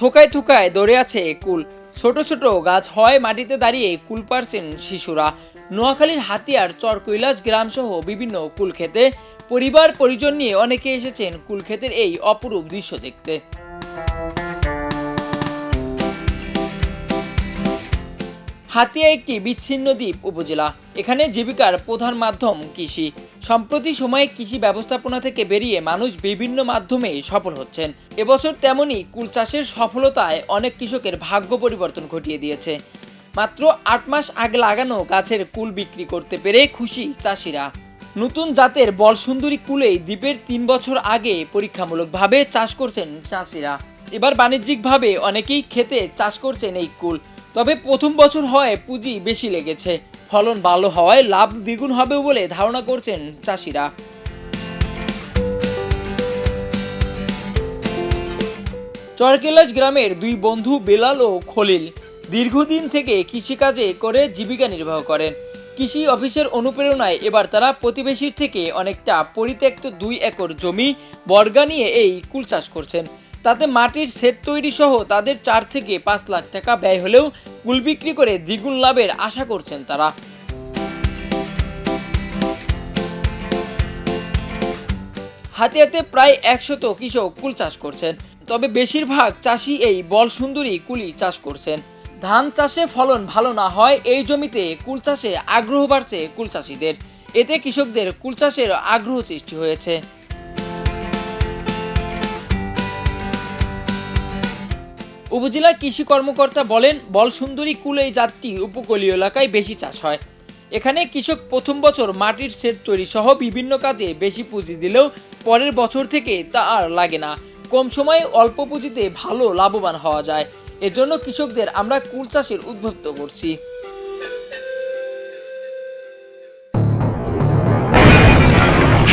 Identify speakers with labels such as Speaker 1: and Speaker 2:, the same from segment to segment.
Speaker 1: থোকায় থোকায় দৌড়ে আছে কুল। ছোট ছোট গাছ হয় মাটিতে দাঁড়িয়ে কুল পারছেন শিশুরা। নোয়াখালীর হাতিয়ার চর কৈলাস গ্রাম সহ বিভিন্ন কুল খেতে পরিবার পরিজন নিয়ে অনেকে এসেছেন কুল ক্ষেতের এই অপরূপ দৃশ্য দেখতে। হাতিয়া একটি বিচ্ছিন্ন দ্বীপ উপজেলা। এখানে জীবিকার প্রধান মাধ্যম কৃষি। সম্প্রতি সময়ে কৃষি ব্যবস্থাপনা থেকে বেরিয়ে মানুষ বিভিন্ন মাধ্যমে সফল হচ্ছেন। এবছর তেমনই কুল চাষের সফলতায় অনেক কৃষকের ভাগ্য পরিবর্তন ঘটিয়ে দিয়েছে। মাত্র আট মাস আগে লাগানো গাছের কুল বিক্রি করতে পেরে খুশি চাষিরা। নতুন জাতের বলসুন্দরী কুলেই দ্বীপের তিন বছর আগে পরীক্ষামূলকভাবে চাষ করছেন চাষিরা। এবার বাণিজ্যিকভাবে অনেকেই খেতে চাষ করছেন এই কুল। তবে প্রথম বছর হয় পুঁজি বেশি লেগেছে। ফলন ভালো হওয়ায় লাভ দ্বিগুণ হবে বলে ধারণা করছেন চাষিরা। চরকেলাস গ্রামের দুই বন্ধু বেলাল ও খলিল দীর্ঘদিন থেকে কৃষিকাজে করে জীবিকা নির্বাহ করেন। কৃষি অফিসের অনুপ্রেরণায় এবার তারা প্রতিবেশীর থেকে অনেকটা পরিত্যক্ত দুই একর জমি বর্গা নিয়ে এই কুল চাষ করছেন। তাতে মাটির সেট তৈরি সহ তাদের চার থেকে পাঁচ লাখ টাকা ব্যয় হলেও কুল বিক্রি করে দ্বিগুণ লাভের আশা করছেন তারা। হাতে হাতে প্রায় একশত কৃষক কুল চাষ করছেন। তবে বেশিরভাগ চাষি এই বল সুন্দরী কুলি চাষ করছেন। ধান চাষে ফলন ভালো না হয়, এই জমিতে কুল চাষে আগ্রহ বাড়ছে কুল চাষিদের। এতে কৃষকদের কুল চাষের আগ্রহ সৃষ্টি হয়েছে। উপজেলা কৃষি কর্মকর্তা বলেন, বলসুন্দরী কুল এই জাতটি উপকূলীয় এলাকায় বেশি চাষ হয়। এখানে কৃষক প্রথম বছর মাটির সেট তৈরি সহ বিভিন্ন কাজে বেশি পুঁজি দিলেও পরের বছর থেকে তা আর লাগে না। কম সময়ে অল্প পুঁজিতে ভালো লাভবান হওয়া যায়। এজন্য কৃষকদের আমরা কুল চাষের উদ্বুদ্ধ করছি।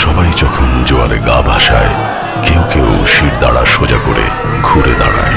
Speaker 2: সবাই যখন জোয়ারে গা ভাসায়, কেউ কেউ শির দাঁড়া সোজা করে ঘুরে দাঁড়ায়।